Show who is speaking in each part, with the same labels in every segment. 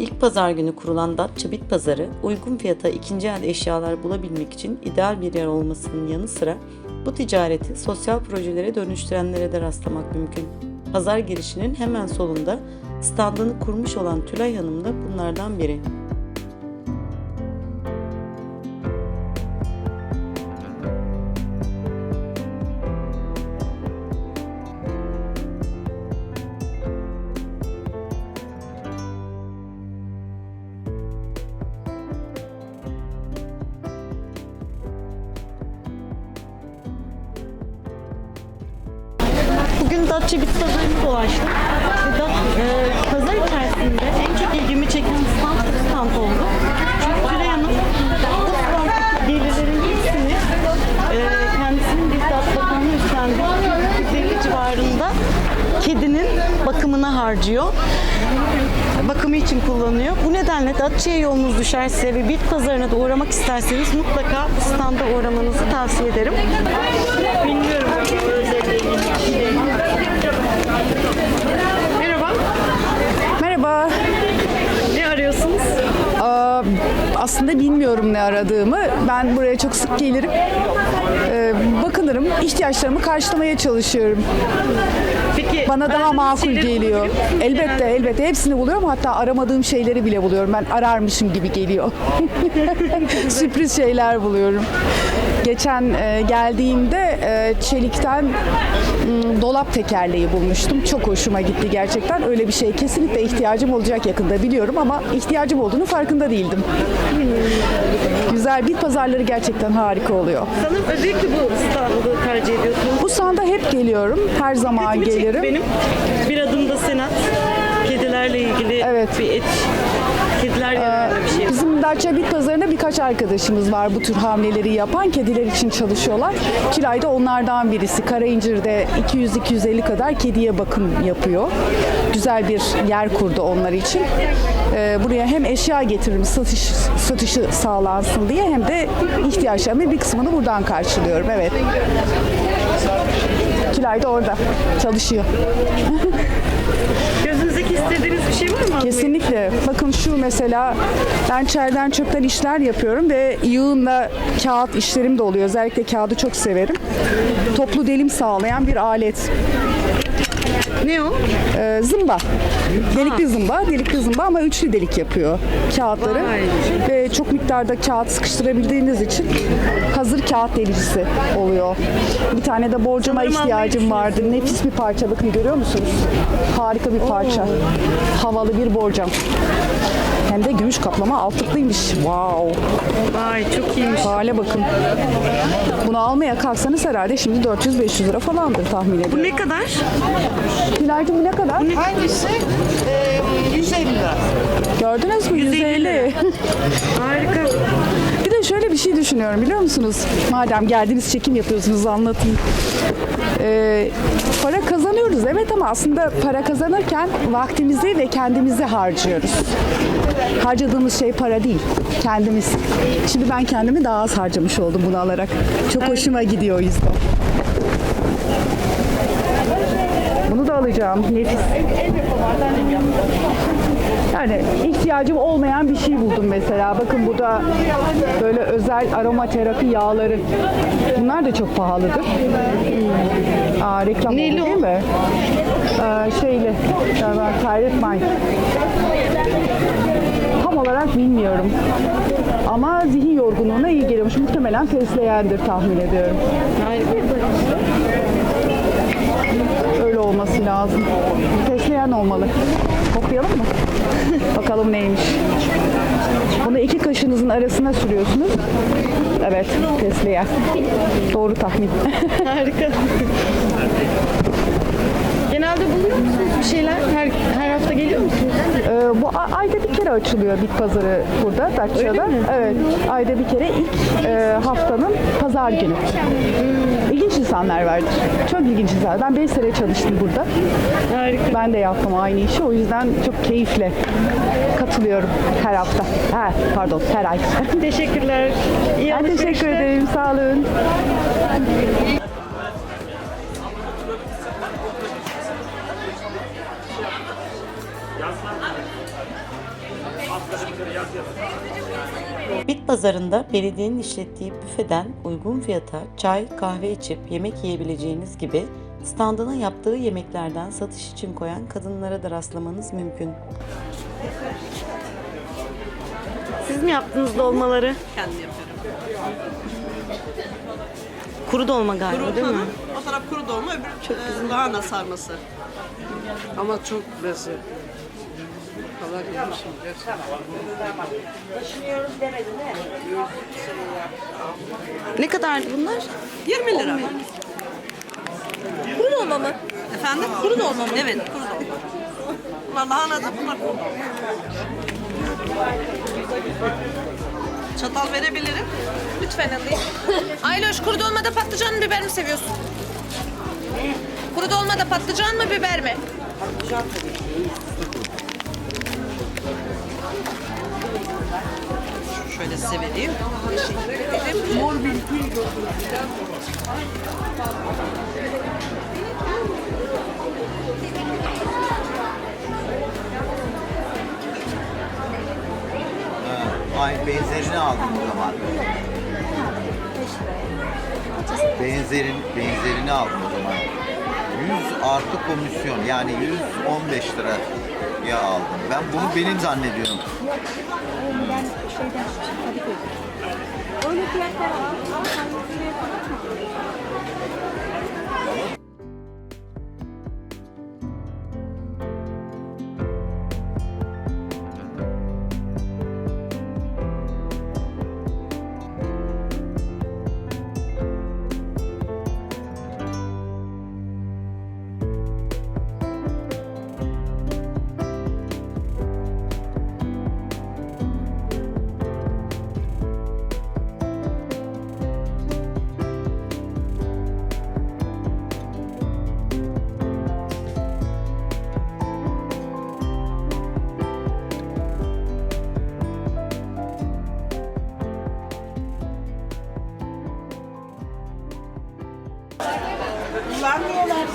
Speaker 1: ilk pazar günü kurulan Datça Bit Pazarı, uygun fiyata ikinci el eşyalar bulabilmek için ideal bir yer olmasının yanı sıra bu ticareti sosyal projelere dönüştürenlere de rastlamak mümkün. Pazar girişinin hemen solunda standını kurmuş olan Tülay Hanım da bunlardan biri. Bugün Datça Bit Pazarı'nı dolaştım. Ve Dat, e, pazar içerisinde en çok ilgimi çeken stand stand oldu. Çünkü Tülay Hanım bu standdaki gelirlerin hepsini e, kendisinin bizzat bakımını üstlendiği 150 civarında kedinin bakımına harcıyor. Bakımı için kullanıyor. Bu nedenle Datça'ya yolunuz düşerse ve bit pazarına da uğramak isterseniz mutlaka standa uğramanızı tavsiye ederim. Bilmiyorum. Merhaba.
Speaker 2: Merhaba.
Speaker 1: Ne arıyorsunuz?
Speaker 2: Aa, aslında bilmiyorum ne aradığımı. Ben buraya çok sık gelirim. Ee, bakınırım. ihtiyaçlarımı karşılamaya çalışıyorum.
Speaker 1: Peki
Speaker 2: Bana daha makul
Speaker 1: şeyleri
Speaker 2: geliyor.
Speaker 1: bulabiliyor musunuz
Speaker 2: Elbette,
Speaker 1: genelde?
Speaker 2: elbette. Hepsini buluyorum. Hatta aramadığım şeyleri bile buluyorum. Ben ararmışım gibi geliyor. Sürpriz şeyler buluyorum. Geçen e, geldiğimde e, çelikten m, dolap tekerleği bulmuştum. Çok hoşuma gitti gerçekten. Öyle bir şey kesinlikle ihtiyacım olacak yakında biliyorum ama ihtiyacım olduğunu farkında değildim. Güzel bit pazarları gerçekten harika oluyor.
Speaker 1: Sanırım özellikle bu standı tercih ediyorsunuz.
Speaker 2: Bu sanda hep geliyorum. Her zaman
Speaker 1: Dikkatimi çekti
Speaker 2: gelirim.
Speaker 1: Benim bir adımda senat kedilerle ilgili
Speaker 2: Evet.
Speaker 1: bir et kediler yararlı bir şey.
Speaker 2: Bizim Datça Bit Pazarı'nda birkaç arkadaşımız var bu tür hamleleri yapan. Kediler için çalışıyorlar. Tülay da onlardan birisi. Karaincir'de 200-250 kadar kediye bakım yapıyor. Güzel bir yer kurdu onlar için. Ee, buraya hem eşya getiririm satış satışı sağlansın diye hem de ihtiyaçlarımın bir kısmını buradan karşılıyorum. Evet. Tülay da orada çalışıyor.
Speaker 1: Gözünüze kestirdiğiniz bir şey var mı?
Speaker 2: Kesinlikle. Bakın şu mesela ben çerden çöpten işler yapıyorum ve yığınla kağıt işlerim de oluyor. Özellikle kağıdı çok severim. Toplu delim sağlayan bir alet.
Speaker 1: Ne o?
Speaker 2: Ee, zımba. Delikli zımba, delikli zımba ama üçlü delik yapıyor kağıtları.
Speaker 1: Vay.
Speaker 2: Ve çok miktarda kağıt sıkıştırabildiğiniz için hazır kağıt delicisi oluyor. Bir tane de borcama
Speaker 1: Sanırım
Speaker 2: ihtiyacım vardı. Nefis bir parça. Bakın görüyor musunuz? Harika bir parça. Havalı bir borcam. Hem de gümüş kaplama altıklıymış. Wow.
Speaker 1: Vay çok iyiymiş.
Speaker 2: Hale bakın. Bunu almaya kalksanız herhalde şimdi 400-500 lira falandır tahmin ediyorum.
Speaker 1: Bu ne kadar?
Speaker 2: Hilal'cim bu ne kadar?
Speaker 3: Hangisi? Ee, 150 lira.
Speaker 2: Gördünüz mü?
Speaker 1: 150 lira.
Speaker 2: 150.
Speaker 1: Harika.
Speaker 2: Bir de şöyle bir şey düşünüyorum biliyor musunuz? Madem geldiniz çekim yapıyorsunuz anlatın. Ee, para kazanıyoruz evet ama aslında para kazanırken vaktimizi ve kendimizi harcıyoruz. Harcadığımız şey para değil, kendimiz. Şimdi ben kendimi daha az harcamış oldum bunu alarak. Çok hoşuma gidiyor o yüzden. Bunu da alacağım. Nefis. Yani ihtiyacım olmayan bir şey buldum mesela. Bakın bu da böyle özel aromaterapi yağları. Bunlar da çok pahalıdır. Hmm. Aa, reklam oldu değil mi? Ee, şeyli. Galiba Pirate Mind. Tam olarak bilmiyorum. Ama zihin yorgunluğuna iyi geliyormuş. Muhtemelen fesleğendir tahmin ediyorum.
Speaker 1: Harika.
Speaker 2: Olması lazım. Fesleğen olmalı. Koklayalım mı? Bakalım neymiş. Bunu iki kaşınızın arasına sürüyorsunuz. Evet, fesleğen. Doğru tahmin.
Speaker 1: Harika. Genelde buluyor musunuz bir şeyler? Her, her hafta geliyor musunuz?
Speaker 2: Ee, bu a- ayda bir kere açılıyor bit pazarı burada Datça'da. Evet, ayda bir kere ilk e, haftanın pazar günü. İlginç insanlar vardır. Çok ilginç insanlar. Ben 5 sene çalıştım burada.
Speaker 1: Harika.
Speaker 2: Ben de yaptım aynı işi. O yüzden çok keyifle katılıyorum her hafta. Ha, pardon, her ay.
Speaker 1: Teşekkürler. İyi
Speaker 2: Ben teşekkür ederim. Sağ olun.
Speaker 1: Bit pazarında belediyenin işlettiği büfeden uygun fiyata çay, kahve içip yemek yiyebileceğiniz gibi standına yaptığı yemeklerden satış için koyan kadınlara da rastlamanız mümkün. Siz mi yaptınız dolmaları?
Speaker 4: Kendim yapıyorum.
Speaker 1: Kuru dolma galiba
Speaker 4: Kuru,
Speaker 1: değil
Speaker 4: hı
Speaker 1: mi?
Speaker 4: O taraf kuru dolma, öbür e, lahana sarması.
Speaker 3: Ama çok lezzetli. Allah yemişim gerçekten.
Speaker 1: Ne kadardı bunlar?
Speaker 4: 20 lira.
Speaker 5: Kuru dolma mı?
Speaker 4: Efendim? Kuru dolma mı? Evet, kuru dolma. Bunlar lahana da bunlar kuru dolma. Çatal verebilirim.
Speaker 5: Lütfen alayım. Ayloş kuru dolmada patlıcan mı biber mi seviyorsun? Kuru dolmada patlıcan mı biber mi?
Speaker 4: Şöyle size vereyim. Teşekkür ederim. Mor
Speaker 6: Ha, Ay benzerini aldım o zaman. Benzerin benzerini aldım o zaman. 100 artı komisyon yani 115 liraya aldım. Ben bunu benim zannediyorum.
Speaker 3: Kullanmıyorlar.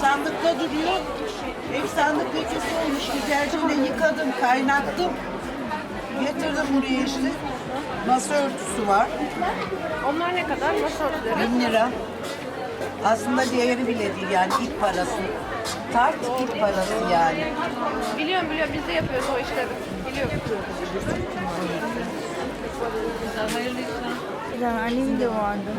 Speaker 3: Sandıkta duruyor. Hep sandık lekesi olmuş. Güzelce de yıkadım, kaynattım. Getirdim buraya işte. Masa örtüsü var.
Speaker 5: Onlar ne kadar? Masa örtüleri.
Speaker 3: Bin lira. Aslında değeri bile değil yani ilk parası. Tart ilk parası yani.
Speaker 5: Biliyorum biliyorum biz de yapıyoruz o işleri. Biliyorum.
Speaker 7: Annem de vardı.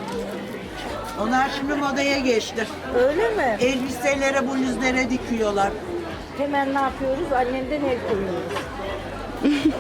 Speaker 3: Onlar şimdi modaya geçti.
Speaker 7: Öyle mi?
Speaker 3: Elbiselere, bluzlere dikiyorlar.
Speaker 7: Hemen ne yapıyoruz? Annemden el koyuyoruz.